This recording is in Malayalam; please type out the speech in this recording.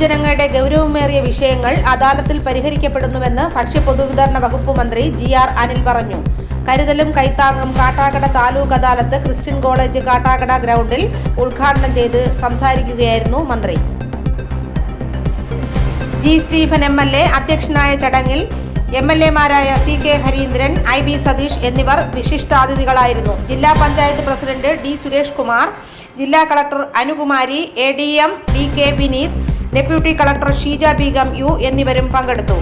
പൊതുജനങ്ങളുടെ ഗൗരവമേറിയ വിഷയങ്ങൾ അദാലത്തിൽ പരിഹരിക്കപ്പെടുന്നുവെന്ന് ഭക്ഷ്യ പൊതുവിതരണ വകുപ്പ് മന്ത്രി ജി ആർ അനിൽ പറഞ്ഞു. കരുതലും കൈത്താങ്ങും കാട്ടാക്കട താലൂക്ക് അദാലത്ത് ക്രിസ്ത്യൻ കോളേജ് കാട്ടാക്കട ഗ്രൗണ്ടിൽ ഉദ്ഘാടനം ചെയ്ത് സംസാരിക്കുകയായിരുന്നു മന്ത്രി. G Stephen M L A അധ്യക്ഷനായ ചടങ്ങിൽ M L എമാരായ C K Harindran I B Satish എന്നിവർ വിശിഷ്ടാതിഥികളായിരുന്നു. ജില്ലാ പഞ്ചായത്ത് പ്രസിഡന്റ് ഡി സുരേഷ് കുമാർ ജില്ലാ collector Anukumari A D M D K Vineeth deputy collector Sheeja Beegum U എന്നിവരും പങ്കെടുത്തു.